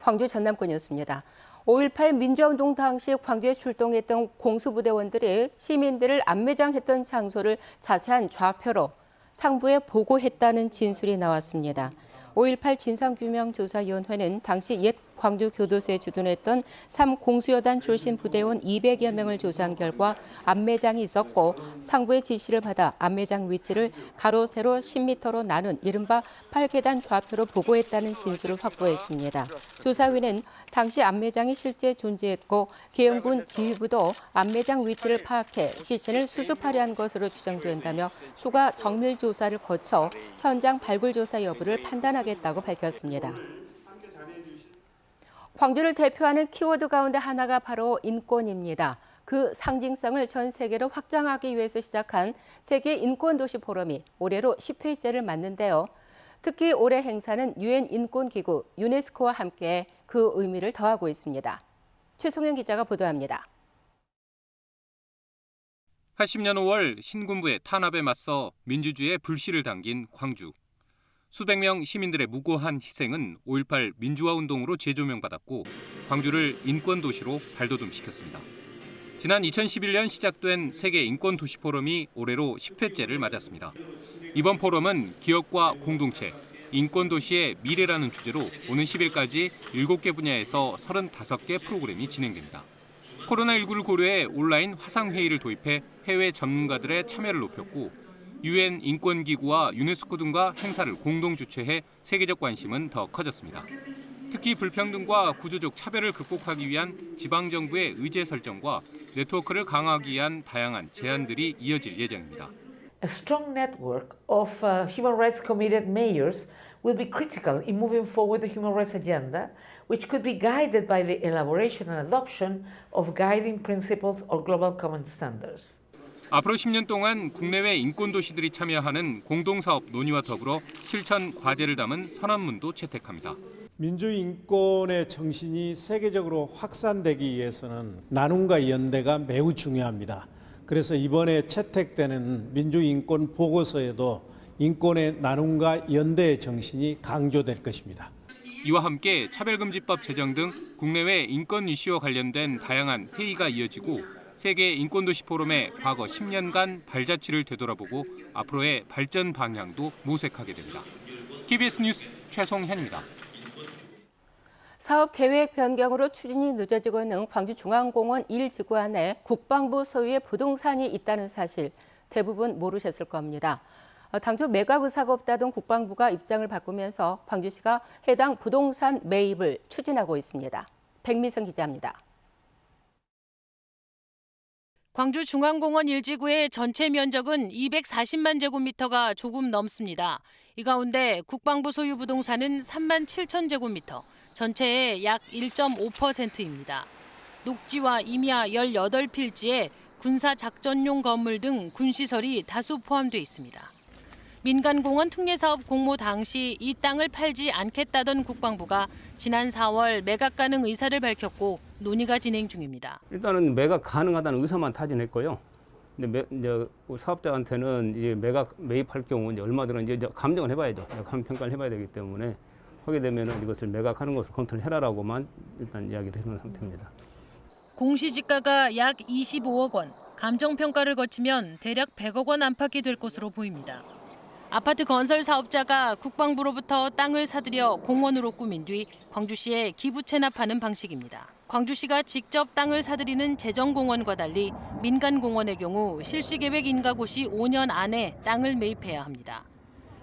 광주 전남권이었습니다. 5.18 민주화운동 당시 광주에 출동했던 공수부대원들이 시민들을 안매장했던 장소를 자세한 좌표로 상부에 보고했다는 진술이 나왔습니다. 5.18 진상규명조사위원회는 당시 옛 광주 교도소에 주둔했던 3공수여단 출신 부대원 200여 명을 조사한 결과 안매장이 있었고 상부의 지시를 받아 안매장 위치를 가로 세로 10m로 나눈 이른바 8계단 좌표로 보고했다는 진술을 확보했습니다. 조사위는 당시 안매장이 실제 존재했고 계영군 지휘부도 안매장 위치를 파악해 시신을 수습하려 한 것으로 추정된다며 추가 정밀 조사를 거쳐 현장 발굴 조사 여부를 판단하 겠다고 밝혔습니다. 광주를 대표하는 키워드 가운데 하나가 바로 인권입니다. 그 상징성을 전 세계로 확장하기 위해서 시작한 세계 인권 도시 포럼이 올해로 10회째를 맞는데요. 특히 올해 행사는 유엔 인권 기구 유네스코와 함께 그 의미를 더하고 있습니다. 최송현 기자가 보도합니다. 80년 5월 신군부의 탄압에 맞서 민주주의의 불씨를 당긴 광주. 수백 명 시민들의 무고한 희생은 5.18 민주화 운동으로 재조명받았고 광주를 인권 도시로 발돋움시켰습니다. 지난 2011년 시작된 세계 인권 도시 포럼이 올해로 10회째를 맞았습니다. 이번 포럼은 기업과 공동체, 인권 도시의 미래라는 주제로 오는 10일까지 7개 분야에서 35개 프로그램이 진행됩니다. 코로나19를 고려해 온라인 화상 회의를 도입해 해외 전문가들의 참여를 높였고 유엔 인권기구와 유네스코 등과 행사를 공동 주최해 세계적 관심은 더 커졌습니다. 특히 불평등과 구조적 차별을 극복하기 위한 지방정부의 의제 설정과 네트워크를 강화하기 위한 다양한 제안들이 이어질 예정입니다. A strong network of uh, human rights committed mayors will be critical in moving forward the human rights agenda, which could be guided by the elaboration and adoption of guiding principles or global common standards. 앞으로 10년 동안 국내외 인권 도시들이 참여하는 공동사업 논의와 더불어 실천 과제를 담은 선언문도 채택합니다. 민주인권의 정신이 세계적으로 확산되기 위해서는 나눔과 연대가 매우 중요합니다. 그래서 이번에 채택되는 민주인권 보고서에도 인권의 나눔과 연대의 정신이 강조될 것입니다. 이와 함께 차별금지법 제정 등 국내외 인권 이슈와 관련된 다양한 회의가 이어지고 세계 인권도시 포럼의 과거 10년간 발자취를 되돌아보고 앞으로의 발전 방향도 모색하게 됩니다. KBS 뉴스 최송현입니다. 사업 계획 변경으로 추진이 늦어지고 있는 광주중앙공원 1지구 안에 국방부 소유의 부동산이 있다는 사실 대부분 모르셨을 겁니다. 어, 당초 매각 의사가 없다던 국방부가 입장을 바꾸면서 광주시가 해당 부동산 매입을 추진하고 있습니다. 백미선 기자입니다. 광주 중앙공원 1지구의 전체 면적은 240만 제곱미터가 조금 넘습니다. 이 가운데 국방부 소유 부동산은 3만 7천 제곱미터, 전체의 약 1.5%입니다. 녹지와 임야 18필지에 군사 작전용 건물 등 군시설이 다수 포함돼 있습니다. 민간공원 특례사업 공모 당시 이 땅을 팔지 않겠다던 국방부가 지난 4월 매각 가능 의사를 밝혔고 논의가 진행 중입니다. 일단은 매각 가능하다는 의사만 타진했고요. 근데 매, 이제 사업자한테는 이제 매각 매입할 경우 이제 얼마 들은 이제 감정을 해봐야죠. 감정 평가를 해봐야 되기 때문에 하게 되면은 이것을 매각하는 것을 검토를 해라라고만 일단 이야기를 해놓은 상태입니다. 공시지가가 약 25억 원, 감정 평가를 거치면 대략 100억 원 안팎이 될 것으로 보입니다. 아파트 건설 사업자가 국방부로부터 땅을 사들여 공원으로 꾸민 뒤 광주시에 기부 체납하는 방식입니다. 광주시가 직접 땅을 사들이는 재정공원과 달리 민간공원의 경우 실시계획 인가고시 5년 안에 땅을 매입해야 합니다.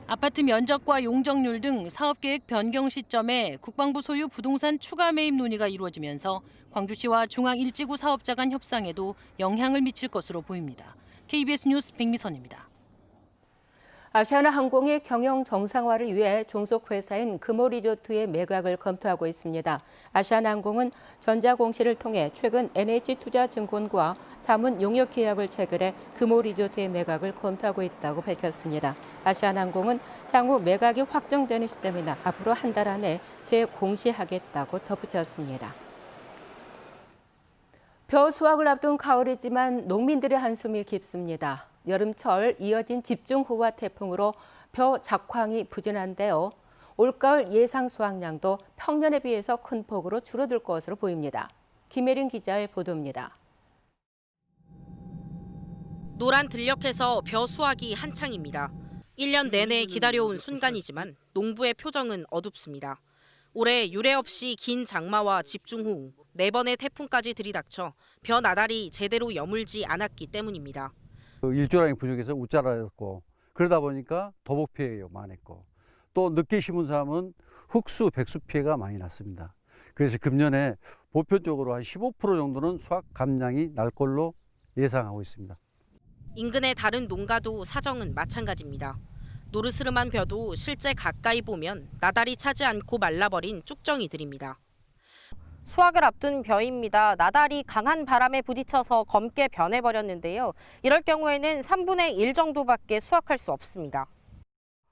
아파트 면적과 용적률 등 사업계획 변경 시점에 국방부 소유 부동산 추가 매입 논의가 이루어지면서 광주시와 중앙 일지구 사업자 간 협상에도 영향을 미칠 것으로 보입니다. KBS 뉴스 백미선입니다. 아시아나 항공의 경영 정상화를 위해 종속 회사인 금호리조트의 매각을 검토하고 있습니다. 아시아나 항공은 전자공시를 통해 최근 NH투자증권과 자문 용역 계약을 체결해 금호리조트의 매각을 검토하고 있다고 밝혔습니다. 아시아나 항공은 향후 매각이 확정되는 시점이나 앞으로 한 달 안에 재공시하겠다고 덧붙였습니다. 벼 수확을 앞둔 가을이지만 농민들의 한숨이 깊습니다. 여름철 이어진 집중호우와 태풍으로 벼 작황이 부진한데요. 올가을 예상 수확량도 평년에 비해서 큰 폭으로 줄어들 것으로 보입니다. 김혜린 기자의 보도입니다. 노란 들녘에서 벼 수확이 한창입니다. 1년 내내 기다려온 순간이지만 농부의 표정은 어둡습니다. 올해 유례 없이 긴 장마와 집중호우, 네 번의 태풍까지 들이닥쳐 벼 나달이 제대로 여물지 않았기 때문입니다. 그 일조량이 부족해서 웃자라였고 그러다 보니까 도복 피해가 많았고 또 늦게 심은 사람은 흑수, 백수 피해가 많이 났습니다. 그래서 금년에 보편적으로 한 15% 정도는 수확 감량이 날 걸로 예상하고 있습니다. 인근의 다른 농가도 사정은 마찬가지입니다. 노르스름한 벼도 실제 가까이 보면 나달이 차지 않고 말라버린 쭉정이들입니다. 수확을 앞둔 벼입니다. 나달이 강한 바람에 부딪혀서 검게 변해버렸는데요. 이럴 경우에는 3분의 1 정도밖에 수확할 수 없습니다.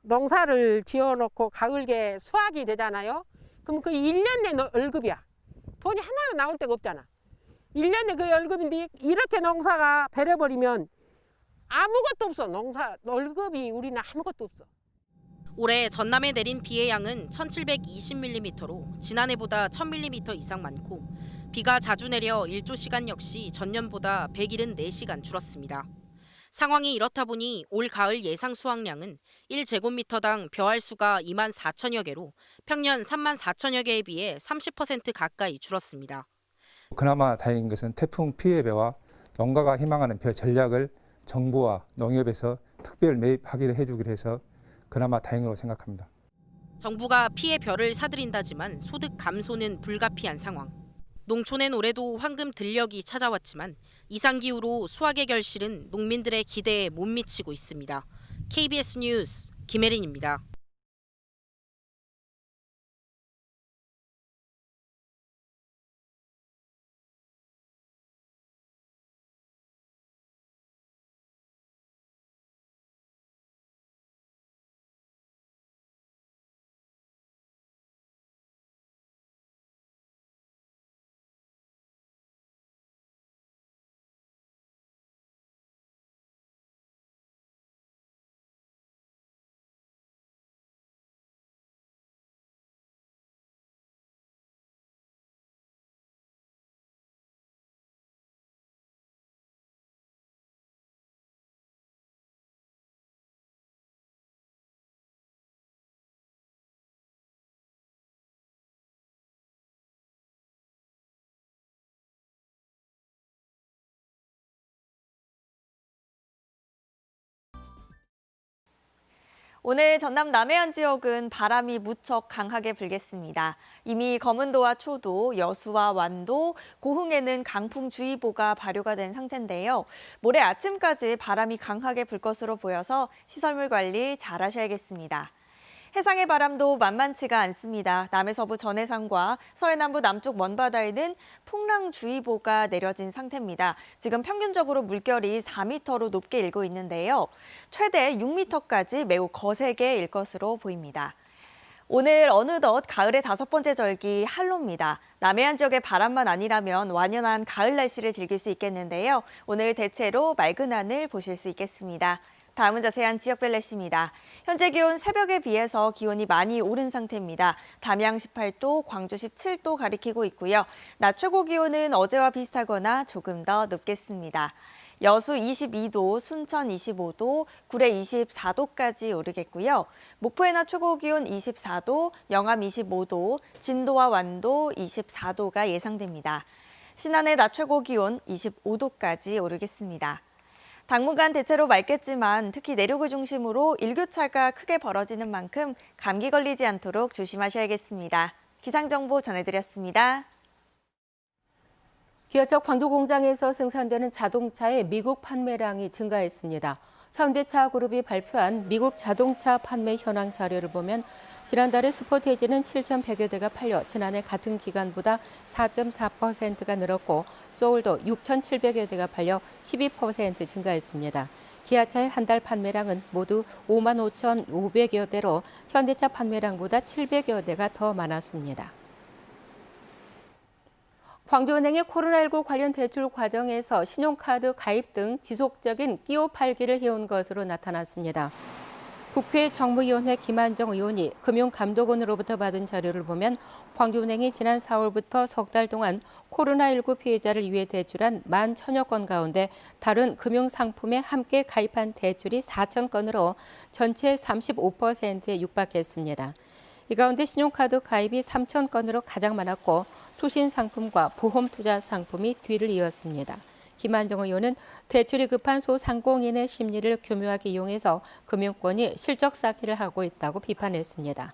농사를 지어놓고 가을에 수확이 되잖아요. 그럼 그 1년 내 너- 월급이야. 돈이 하나도 나올 데가 없잖아. 1년에 그 월급인데 이렇게 농사가 배려버리면 아무것도 없어. 농사 월급이 우리는 아무것도 없어. 올해 전남에 내린 비의 양은 1720mm로 지난해보다 1000mm 이상 많고 비가 자주 내려 일조 시간 역시 전년보다 174시간 줄었습니다. 상황이 이렇다 보니 올 가을 예상 수확량은 1제곱미터당 벼알 수가 2만 4천여 개로 평년 3만 4천여 개에 비해 30% 가까이 줄었습니다. 그나마 다행인 것은 태풍 피해 배와 농가가 희망하는 벼 전략을 정부와 농협에서 특별 매입하기로 해주기로 해서 그나마 다행으로 생각합니다. 정부가 피해 벼를 사들인다지만 소득 감소는 불가피한 상황. 농촌엔 올해도 황금 들녘이 찾아왔지만 이상기후로 수확의 결실은 농민들의 기대에 못 미치고 있습니다. KBS 뉴스 김혜린입니다. 오늘 전남 남해안 지역은 바람이 무척 강하게 불겠습니다. 이미 검은도와 초도, 여수와 완도, 고흥에는 강풍주의보가 발효가 된 상태인데요. 모레 아침까지 바람이 강하게 불 것으로 보여서 시설물 관리 잘 하셔야겠습니다. 해상의 바람도 만만치가 않습니다. 남해서부 전해상과 서해남부 남쪽 먼바다에는 풍랑주의보가 내려진 상태입니다. 지금 평균적으로 물결이 4m로 높게 일고 있는데요. 최대 6m까지 매우 거세게 일 것으로 보입니다. 오늘 어느덧 가을의 다섯 번째 절기 한로입니다. 남해안 지역의 바람만 아니라면 완연한 가을 날씨를 즐길 수 있겠는데요. 오늘 대체로 맑은 하늘 보실 수 있겠습니다. 다음은 자세한 지역별 날씨입니다. 현재 기온 새벽에 비해서 기온이 많이 오른 상태입니다. 담양 18도, 광주 17도 가리키고 있고요. 낮 최고 기온은 어제와 비슷하거나 조금 더 높겠습니다. 여수 22도, 순천 25도, 구례 24도까지 오르겠고요. 목포의 낮 최고 기온 24도, 영암 25도, 진도와 완도 24도가 예상됩니다. 신안의 낮 최고 기온 25도까지 오르겠습니다. 당분간 대체로 맑겠지만 특히 내륙을 중심으로 일교차가 크게 벌어지는 만큼 감기 걸리지 않도록 조심하셔야겠습니다. 기상정보 전해드렸습니다. 기아차 광주 공장에서 생산되는 자동차의 미국 판매량이 증가했습니다. 현대차 그룹이 발표한 미국 자동차 판매 현황 자료를 보면 지난달에 스포티지는 7,100여 대가 팔려 지난해 같은 기간보다 4.4%가 늘었고 소울도 6,700여 대가 팔려 12% 증가했습니다. 기아차의 한 달 판매량은 모두 5만 5,500여 대로 현대차 판매량보다 700여 대가 더 많았습니다. 광주은행의 코로나19 관련 대출 과정에서 신용카드 가입 등 지속적인 끼워 팔기를 해온 것으로 나타났습니다. 국회 정무위원회 김한정 의원이 금융감독원으로부터 받은 자료를 보면 광주은행이 지난 4월부터 석 달 동안 코로나19 피해자를 위해 대출한 만 천여 건 가운데 다른 금융상품에 함께 가입한 대출이 4천 건으로 전체 35%에 육박했습니다. 이 가운데 신용카드 가입이 3천 건으로 가장 많았고 수신 상품과 보험 투자 상품이 뒤를 이었습니다. 김한정 의원은 대출이 급한 소상공인의 심리를 교묘하게 이용해서 금융권이 실적 쌓기를 하고 있다고 비판했습니다.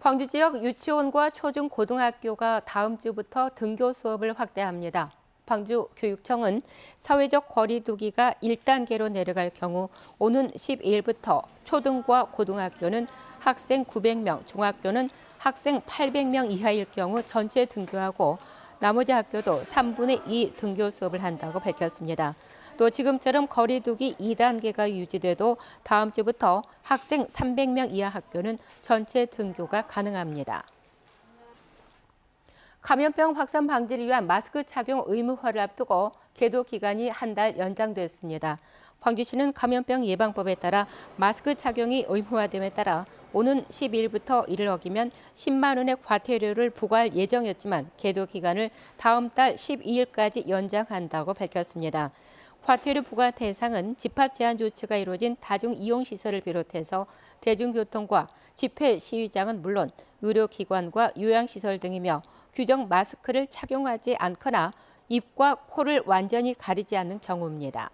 광주 지역 유치원과 초중고등학교가 다음 주부터 등교 수업을 확대합니다. 광주 교육청은 사회적 거리두기가 1단계로 내려갈 경우 오는 12일부터 초등과 고등학교는 학생 900명, 중학교는 학생 800명 이하일 경우 전체 등교하고 나머지 학교도 3분의 2 등교 수업을 한다고 밝혔습니다. 또 지금처럼 거리두기 2단계가 유지돼도 다음 주부터 학생 300명 이하 학교는 전체 등교가 가능합니다. 감염병 확산 방지를 위한 마스크 착용 의무화를 앞두고 계도 기간이 한 달 연장됐습니다. 광주시는 감염병 예방법에 따라 마스크 착용이 의무화됨에 따라 오는 12일부터 이를 어기면 10만 원의 과태료를 부과할 예정이었지만 계도 기간을 다음 달 12일까지 연장한다고 밝혔습니다. 과태료 부과 대상은 집합 제한 조치가 이루어진 다중 이용 시설을 비롯해서 대중교통과 집회 시위장은 물론 의료기관과 요양시설 등이며 규정 마스크를 착용하지 않거나 입과 코를 완전히 가리지 않는 경우입니다.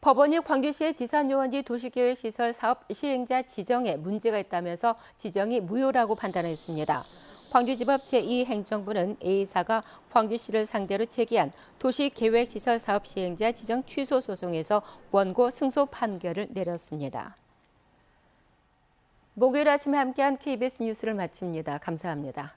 법원이 광주시의 지산요원지 도시계획시설 사업 시행자 지정에 문제가 있다면서 지정이 무효라고 판단했습니다. 광주지법 제2행정부는 A사가 광주시를 상대로 제기한 도시계획시설 사업 시행자 지정 취소 소송에서 원고 승소 판결을 내렸습니다. 목요일 아침에 함께한 KBS 뉴스를 마칩니다. 감사합니다.